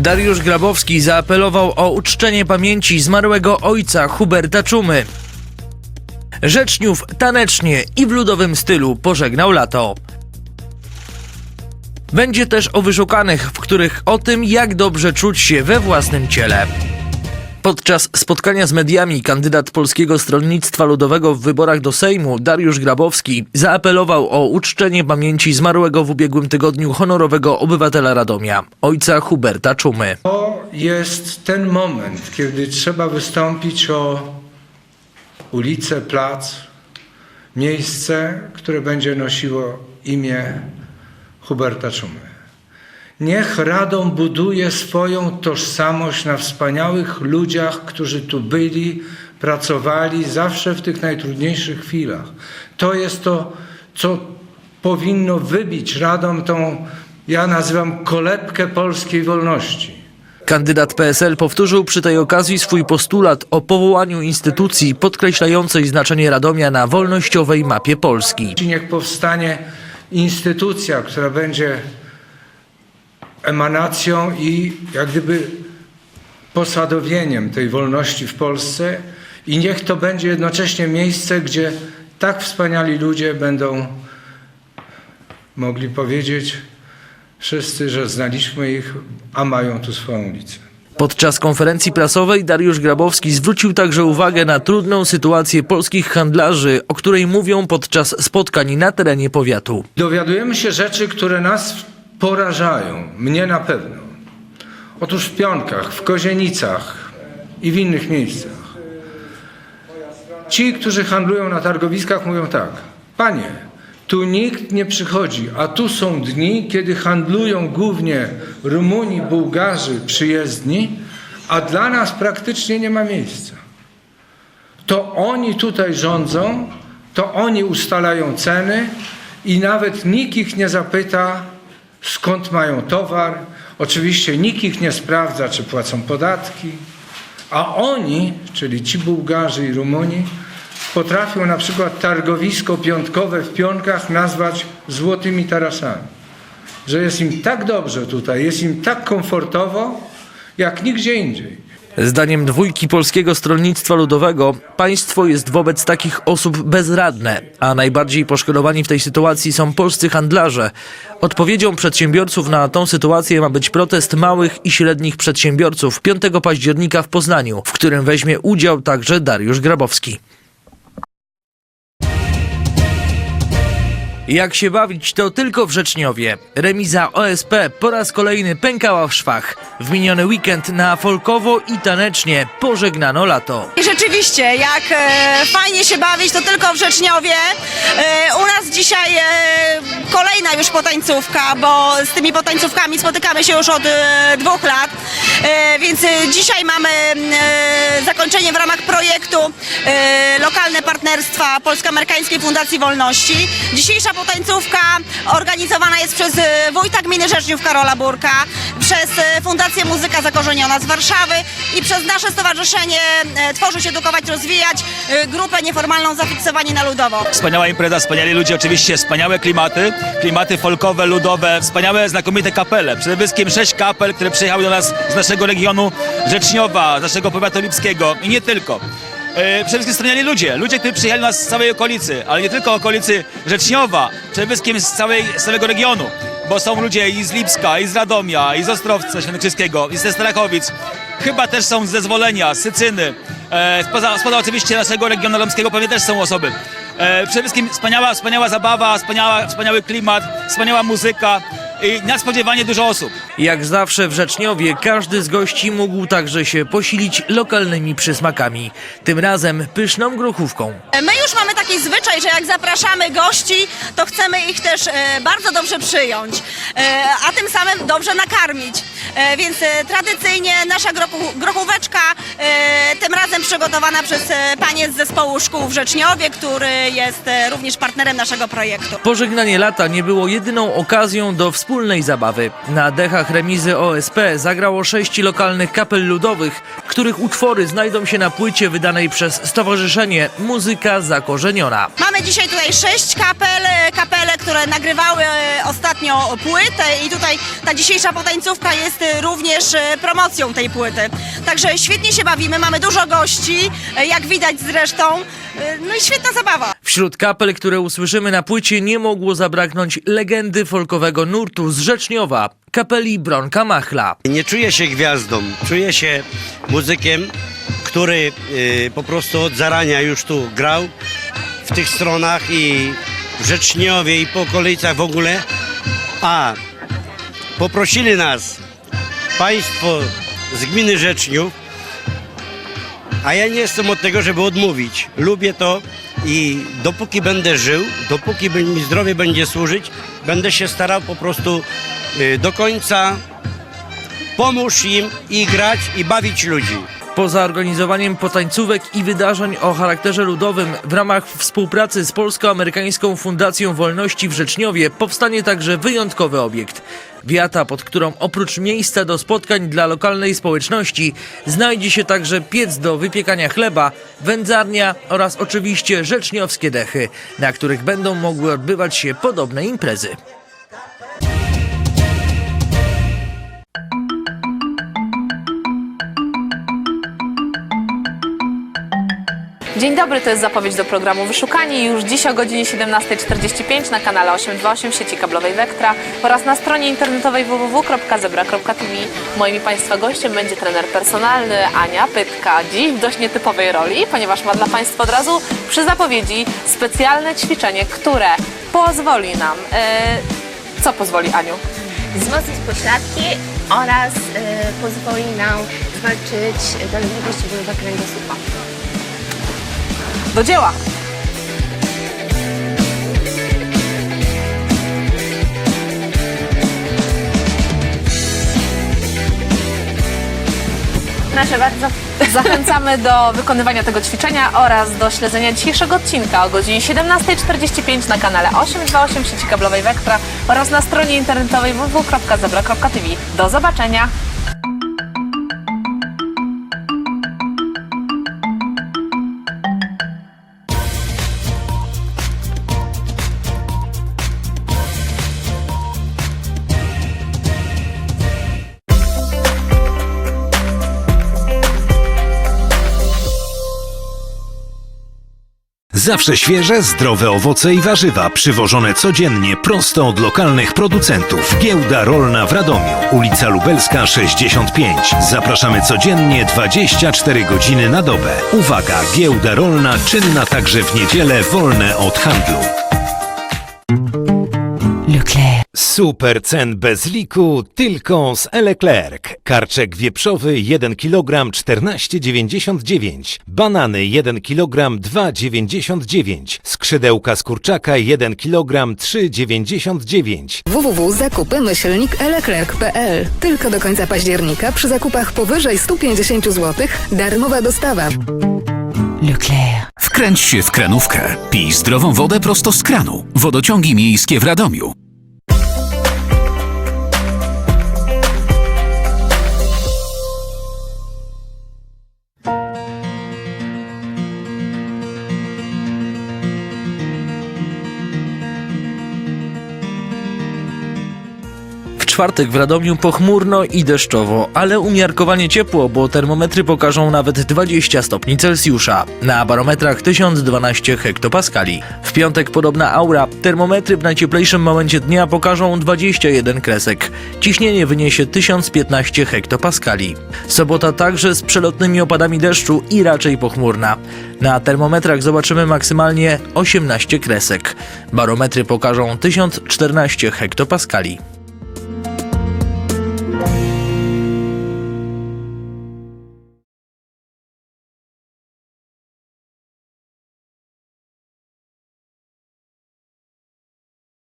Dariusz Grabowski zaapelował o uczczenie pamięci zmarłego ojca Huberta Czumy. Rzeczniów tanecznie i w ludowym stylu pożegnał lato. Będzie też o wyszukanych, w których o tym, jak dobrze czuć się we własnym ciele. Podczas spotkania z mediami kandydat Polskiego Stronnictwa Ludowego w wyborach do Sejmu Dariusz Grabowski zaapelował o uczczenie pamięci zmarłego w ubiegłym tygodniu honorowego obywatela Radomia, ojca Huberta Czumy. To jest ten moment, kiedy trzeba wystąpić o ulicę, plac, miejsce, które będzie nosiło imię Huberta Czumy. Niech Radom buduje swoją tożsamość na wspaniałych ludziach, którzy tu byli, pracowali zawsze w tych najtrudniejszych chwilach. To jest to, co powinno wybić Radom tą, ja nazywam kolebkę polskiej wolności. Kandydat PSL powtórzył przy tej okazji swój postulat o powołaniu instytucji podkreślającej znaczenie Radomia na wolnościowej mapie Polski. Niech powstanie instytucja, która będzie emanacją i jak gdyby posadowieniem tej wolności w Polsce i niech to będzie jednocześnie miejsce, gdzie tak wspaniali ludzie będą mogli powiedzieć wszyscy, że znaliśmy ich, a mają tu swoją ulicę. Podczas konferencji prasowej Dariusz Grabowski zwrócił także uwagę na trudną sytuację polskich handlarzy, o której mówią podczas spotkań na terenie powiatu. Dowiadujemy się rzeczy, które nas porażają, mnie na pewno. Otóż w Pionkach, w Kozienicach i w innych miejscach. Ci, którzy handlują na targowiskach, mówią tak: Panie, tu nikt nie przychodzi, a tu są dni, kiedy handlują głównie Rumuni, Bułgarzy, przyjezdni, a dla nas praktycznie nie ma miejsca. To oni tutaj rządzą, to oni ustalają ceny i nawet nikt ich nie zapyta, skąd mają towar. Oczywiście nikt ich nie sprawdza, czy płacą podatki. A oni, czyli ci Bułgarzy i Rumuni, potrafią na przykład targowisko piątkowe w Pionkach nazwać złotymi tarasami. Że jest im tak dobrze tutaj, jest im tak komfortowo, jak nigdzie indziej. Zdaniem dwójki Polskiego Stronnictwa Ludowego państwo jest wobec takich osób bezradne, a najbardziej poszkodowani w tej sytuacji są polscy handlarze. Odpowiedzią przedsiębiorców na tą sytuację ma być protest małych i średnich przedsiębiorców 5 października w Poznaniu, w którym weźmie udział także Dariusz Grabowski. Jak się bawić, to tylko w Rzeczniowie. Remiza OSP po raz kolejny pękała w szwach. W miniony weekend na folkowo i tanecznie pożegnano lato. I rzeczywiście, jak e, fajnie się bawić, to tylko w Rzeczniowie. E, u nas dzisiaj e, kolejna już potańcówka, bo z tymi potańcówkami spotykamy się już od e, dwóch lat. E, więc e, dzisiaj mamy e, zakończenie w ramach projektu e, Lokalne Partnerstwa Polsko-Amerykańskiej Fundacji Wolności. Dzisiejsza potańcówka organizowana jest przez e, wójta gminy Rzeczniów Karola Burka, przez e, Fundację Muzyka Zakorzeniona z Warszawy i przez nasze stowarzyszenie Tworzyć, Edukować, Rozwijać grupę nieformalną Zafiksowani na Ludowo. Wspaniała impreza, wspaniali ludzie, oczywiście wspaniałe klimaty, klimaty folkowe, ludowe, wspaniałe, znakomite kapele. Przede wszystkim sześć kapel, które przyjechały do nas z naszego regionu Rzeczniowa, z naszego powiatu lipskiego i nie tylko. E, Przede wszystkim wspaniali ludzie, ludzie, którzy przyjechali nas z całej okolicy, ale nie tylko okolicy Rzeczniowa, przede wszystkim z, całej, z całego regionu, bo są ludzie i z Lipska, i z Radomia, i z Ostrowca Świętokrzyskiego, i ze Starachowic, chyba też są z Zezwolenia, z Sycyny, e, spoza, spoza oczywiście naszego regionu romskiego pewnie też są osoby. E, przede wszystkim wspaniała, wspaniała zabawa, wspaniała, wspaniały klimat, wspaniała muzyka i nadspodziewanie dużo osób. Jak zawsze w Rzeczniowie każdy z gości mógł także się posilić lokalnymi przysmakami. Tym razem pyszną grochówką. My już mamy taki zwyczaj, że jak zapraszamy gości, to chcemy ich też e, bardzo dobrze przyjąć, e, a tym samym dobrze nakarmić. E, więc e, tradycyjnie nasza grochóweczka e, tym razem przygotowana przez panie z zespołu szkół w Rzeczniowie, który jest również partnerem naszego projektu. Pożegnanie lata nie było jedyną okazją do wspólnej zabawy. Na dechach remizy OSP zagrało sześć lokalnych kapel ludowych, których utwory znajdą się na płycie wydanej przez Stowarzyszenie Muzyka Zakorzeniona. Mamy dzisiaj tutaj sześć kapel, kapele, które nagrywały ostatnio płytę i tutaj ta dzisiejsza potańcówka jest e, również e, promocją tej płyty. Także świetnie się bawimy, mamy dużo gości, e, jak widać zresztą, no i świetna zabawa. Wśród kapel, które usłyszymy na płycie, nie mogło zabraknąć legendy folkowego nurtu z Rzeczniowa, kapeli Bronka Machla. Nie czuję się gwiazdą, czuję się muzykiem, który y, po prostu od zarania już tu grał w tych stronach i w Rzeczniowie i po okolicach w ogóle. A poprosili nas państwo z gminy Rzeczniów, a ja nie jestem od tego, żeby odmówić. Lubię to i dopóki będę żył, dopóki mi zdrowie będzie służyć, będę się starał po prostu y, do końca pomóż im i grać i bawić ludzi. Poza organizowaniem potańcówek i wydarzeń o charakterze ludowym w ramach współpracy z Polsko-Amerykańską Fundacją Wolności w Rzeczniowie powstanie także wyjątkowy obiekt. Wiata, pod którą oprócz miejsca do spotkań dla lokalnej społeczności znajdzie się także piec do wypiekania chleba, wędzarnia oraz oczywiście rzeczniowskie dechy, na których będą mogły odbywać się podobne imprezy. Dzień dobry, to jest zapowiedź do programu Wyszukani. Już dziś o godzinie 17.45 na kanale 828 sieci kablowej Vectra oraz na stronie internetowej www.zebra.tv. Moim i Państwa gościem będzie trener personalny Ania Pytka. Dziś w dość nietypowej roli, ponieważ ma dla Państwa od razu przy zapowiedzi specjalne ćwiczenie, które pozwoli nam... E, co pozwoli Aniu? wzmocnić pośladki oraz y, pozwoli nam zwalczyć dolegliwości bólowe kręgosłupa. Do dzieła! Proszę bardzo. Zachęcamy do wykonywania tego ćwiczenia oraz do śledzenia dzisiejszego odcinka o godzinie 17.45 na kanale 828 sieci kablowej Vectra oraz na stronie internetowej www.zebra.tv. Do zobaczenia! Zawsze świeże, zdrowe owoce i warzywa przywożone codziennie prosto od lokalnych producentów. Giełda Rolna w Radomiu, ulica Lubelska 65. Zapraszamy codziennie 24 godziny na dobę. Uwaga, giełda rolna czynna także w niedzielę wolne od handlu. Super cen bez liku tylko z Eleclerc. Karczek wieprzowy 1 kg 14,99. Banany 1 kg 2,99. Skrzydełka z kurczaka 1 kg 3,99. www.zakupy-leclerc.pl Tylko do końca października przy zakupach powyżej 150 zł darmowa dostawa. Wkręć się w kranówkę. Pij zdrową wodę prosto z kranu. Wodociągi miejskie w Radomiu. Czwartek w Radomiu pochmurno i deszczowo, ale umiarkowanie ciepło, bo termometry pokażą nawet 20 stopni Celsjusza. Na barometrach 1012 hektopaskali. W piątek podobna aura. Termometry w najcieplejszym momencie dnia pokażą 21 kresek. Ciśnienie wyniesie 1015 hektopaskali. Sobota także z przelotnymi opadami deszczu i raczej pochmurna. Na termometrach zobaczymy maksymalnie 18 kresek. Barometry pokażą 1014 hektopaskali.